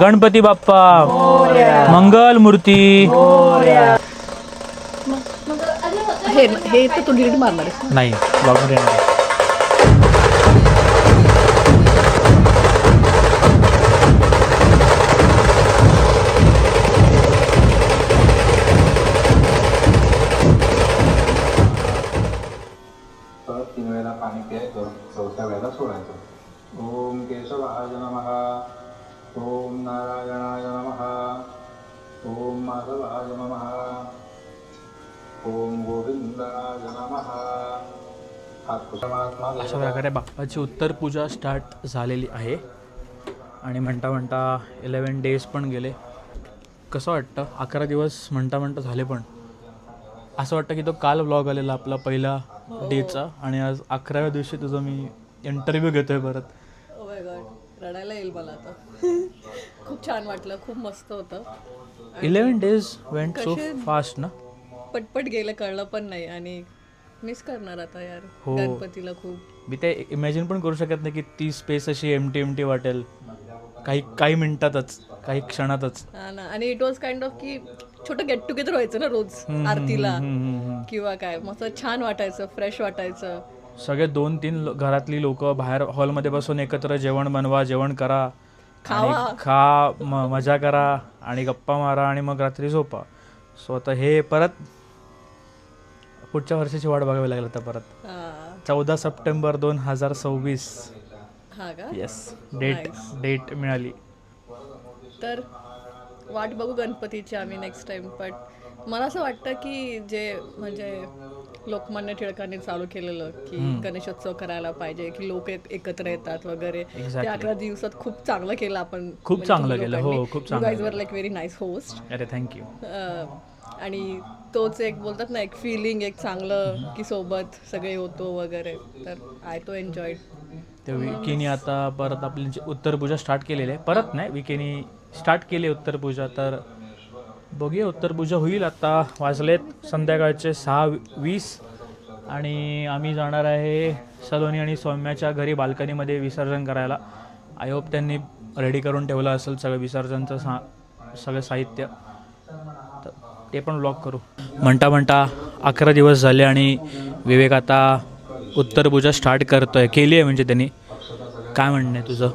गणपती बाप्पा मंगल मूर्ती हे हे तर तू डिलीट मारणार नाही येणार आहे. अशा प्रकारे बाप्पाची उत्तर पूजा स्टार्ट झालेली आहे. आणि म्हणता म्हणता इलेवन डेज पण गेले. कसं वाटतं? अकरा दिवस म्हणता म्हणता झाले पण. असं वाटतं की तो काल ब्लॉग आलेला आपला पहिला डेचा आणि आज अकराव्या दिवशी तुझा मी इंटरव्ह्यू घेतोय परत. ओ माय गॉड रडायला येईल मला आता. खूप छान वाटलं. खूप मस्त होतं. Eleven days went so fast ना? पटपट गेलं कळलं पण नाही. आणि मिस करणार आता यार हो. गणपतीला खूप. मी ते इमॅजिन पण करू शकत नाही की ती स्पेस अशी एम टी एम टी वाटेल. काही काही मिनिटातच काही क्षणातच. हा ना आणि इट वॉज काइंड ऑफ की छोटं गेट टुगेदर व्हायचं ना रोज आरतीला. हम्म, हम्म, हम्म. किंवा काय मस्त छान वाटायचं फ्रेश वाटायचं. सगळे दोन तीन लो- घरातली लोक बाहेर हॉलमध्ये बसून एकत्र जेवण बनवा जेवण करा आणि खा म- मजा करा आणि गप्पा मारा आणि मग रात्री झोपा. सो आता हे परत पुढच्या वर्षाची वाट बघावी लागेल आता परत. चौदा सप्टेंबर दोन हजार सव्वीस. हा का? येस डेट डेट मिळाली. तर वाट बघू गणपतीची आम्ही नेक्स्ट टाइम बट मला असं वाटतं की जे म्हणजे लोकमान्य टिळकांनी चालू केलेलं की गणेशोत्सव करायला पाहिजे की लोक एक- एकत्र येतात वगैरे. ते अकरा दिवसात खूप चांगलं केलं आपण. म्हणजे खूप चांगलं केलं, हो, खूप चांगलं वर लाईक व्हेरी नाईस होस्ट अरे थँक्यू आणि तोच एक बोलतात ना एक फिलिंग एक चांगलं की सोबत सगळे होतो वगैरे. तर आय तो एन्जॉय ते विकीनी आता परत आपली जी उत्तरपूजा स्टार्ट केलेली आहे. परत नाही विकीनी स्टार्ट केली उत्तरपूजा तर बघूया उत्तरपूजा होईल आता. वाजलेत संध्याकाळचे सहा वीस. आणि आम्ही जाणार आहे सलोनी आणि सौम्याच्या घरी बाल्कनीमध्ये विसर्जन करायला. आय होप त्यांनी रेडी करून ठेवलं असेल सगळं विसर्जनचं सा सगळं साहित्य. तर ते पण ब्लॉक करू. म्हणता म्हणता अकरा दिवस झाले आणि विवेक आता उत्तरपूजा स्टार्ट करतोय. केली आहे म्हणजे त्यांनी. काय म्हणणं आहे तुझं?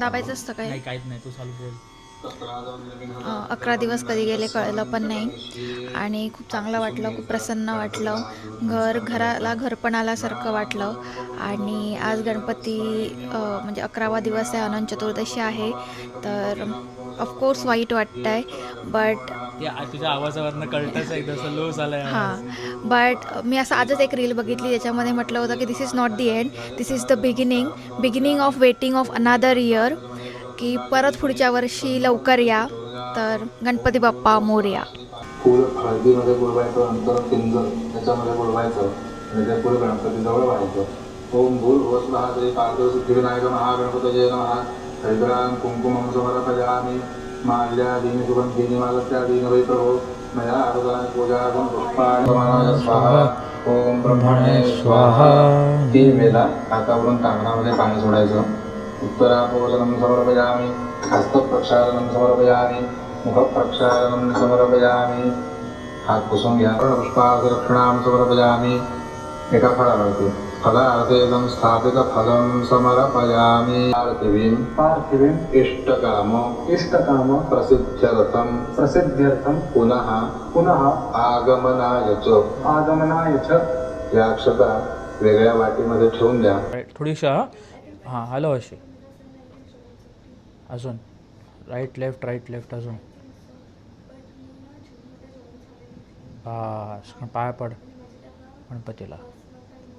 दाबायचं असतं काय? नाही काहीच नाही. तू चालू बोल. अकरा दिवस कधी गेले कळलं पण नाही. आणि खूप चांगलं वाटलं खूप प्रसन्न वाटलं. घर घराला घर पण आल्यासारखं वाटलं. आणि आज गणपती म्हणजे अकरावा दिवस आहे अनंत चतुर्दशी आहे. तर ऑफकोर्स वाईट वाटतं आहे बट तुझ्या आवाजावरनं कळतच लो झालाय हां बट मी असं आजच एक रील बघितली त्याच्यामध्ये म्हटलं होतं की this is not the end this is the beginning beginning of waiting of another year की परत पुढच्या वर्षी लवकर या तर गणपती बाप्पा मोरया. फुल हळदीमध्ये बुडवायचं नंतर पिंज त्याच्यामध्ये बुडवायचं आणि ते फुल गणपतीजवळ व्हायचं. ओम भूल भुवस्वः श्री पार्थिव सिद्धिविनायक नमः. हरिद्रां कुंकुमं समर्पयामि माल्यादीनि सुगन्धीनि मालत्यादीनि वै प्रभो मया आरुदानि पूजार्थं पुष्पाणि समानाय स्वाहा। ओम ब्रह्मणे स्वाहा। तीन वेळेला हातावरून कांगणामध्ये पाणी सोडायचं। उत्तरापोषणं समर्पयामि हस्तप्रक्षालनं समर्पयामि मुखप्रक्षालनं समर्पयामि। हात पुसून घ्या। पुष्पादक्षिणां समर्पयामि। एका फळावरती फलार्थेदं स्थापित फलं समर्पयामि। पार्थिवीं पार्थिवीं इष्टकाम इष्टकाम प्रसिद्ध्यर्थं प्रसिद्ध्यर्थं पुनः पुनः आगमनाय च। आगमनाय च। या अक्षता वेगळ्या वाटीमध्ये ठेवून द्या। थोडीशी हा हां हॅलो अशी. अजून. राईट लेफ्ट राईट लेफ्ट अजून. बस पाय पड गणपतीला.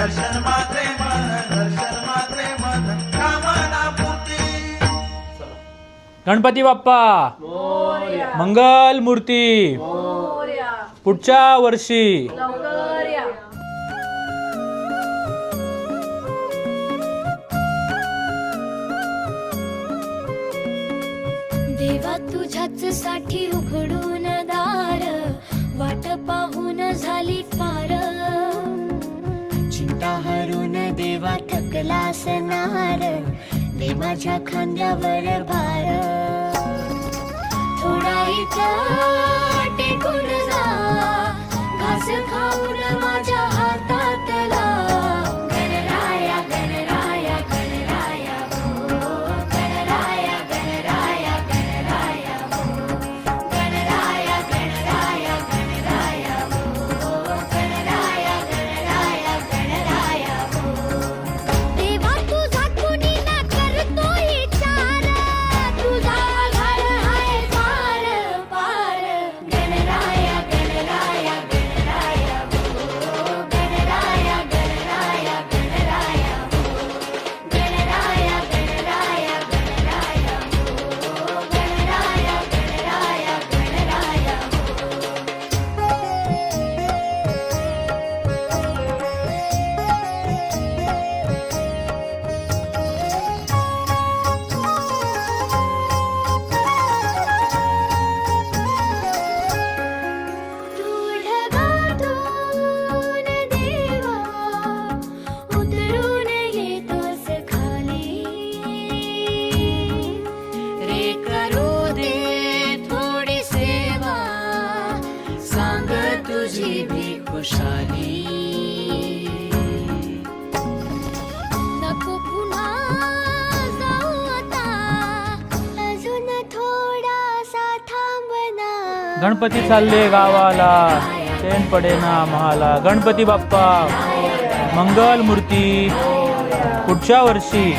दर्शन मात्रे मन दर्शन मात्रे मन कामना पूर्ती. गणपती बाप्पा. मंगल मूर्ती. पुढच्या वर्षी. देवा तुझ्याच साठी उघडून दार. वाट पाहून झाली फार. चिंता हरून देवा थकला असणार दे माझ्या खांद्यावर भार. थोडा इथं टेकून गणपती चालले गावाला. चैन पडेना महाला. गणपती बाप्पा मंगल मूर्ती पुढच्या वर्षी.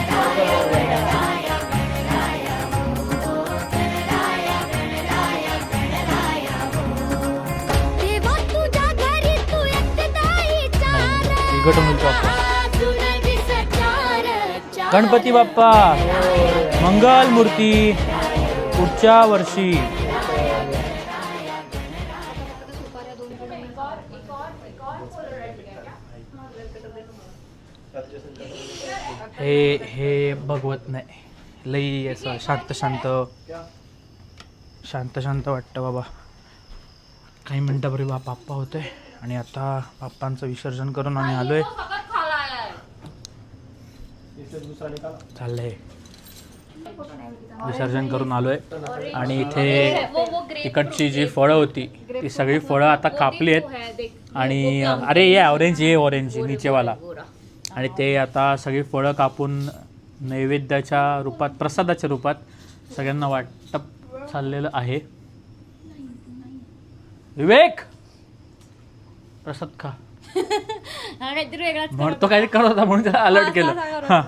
गणपती बाप्पा मंगल मूर्ती पुढच्या वर्षी. हे हे बघवत नाही लई असं शांत शांत शांत शांत वाटतं बाबा काही मिनटापूर्वी बा बाप्पा होते आणि आता बाप्पांचं विसर्जन करून आम्ही आलोय चाललंय विसर्जन करून आलोय आणि इथे तिकडची जी फळं होती ती सगळी फळं आता कापली आहेत आणि अरे ये ऑरेंज ये ऑरेंज निचेवाला आणि ते आता सगळी फळं कापून नैवेद्याच्या रूपात प्रसादाच्या रूपात सगळ्यांना वाटप चाललेलं आहे. विवेक! प्रसाद खा. म्हणतो काहीतरी करत होता म्हणून त्याला अलर्ट केलं. हा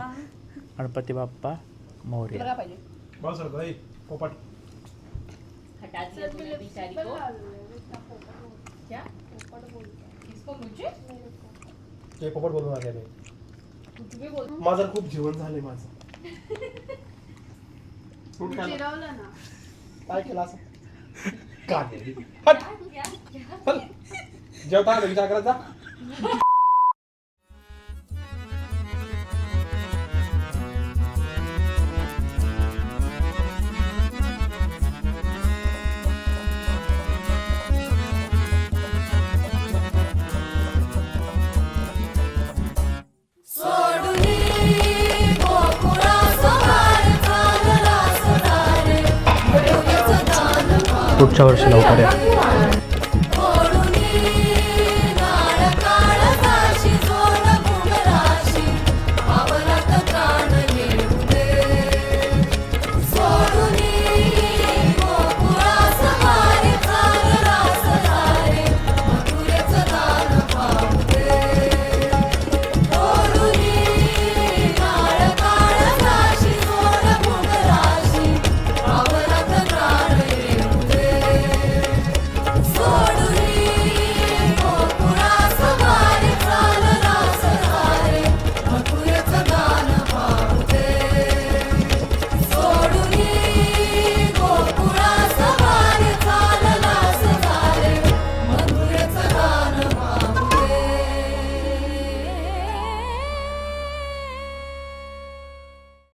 गणपती बाप्पा मोर्या पोपट. बोलून आले माझं खूप जेवण झाले माझं फ्रूट खायला. काय केलं असं हट. हट. जेवता आलं विचार करत जा पुढच्या वर्षी लवकर या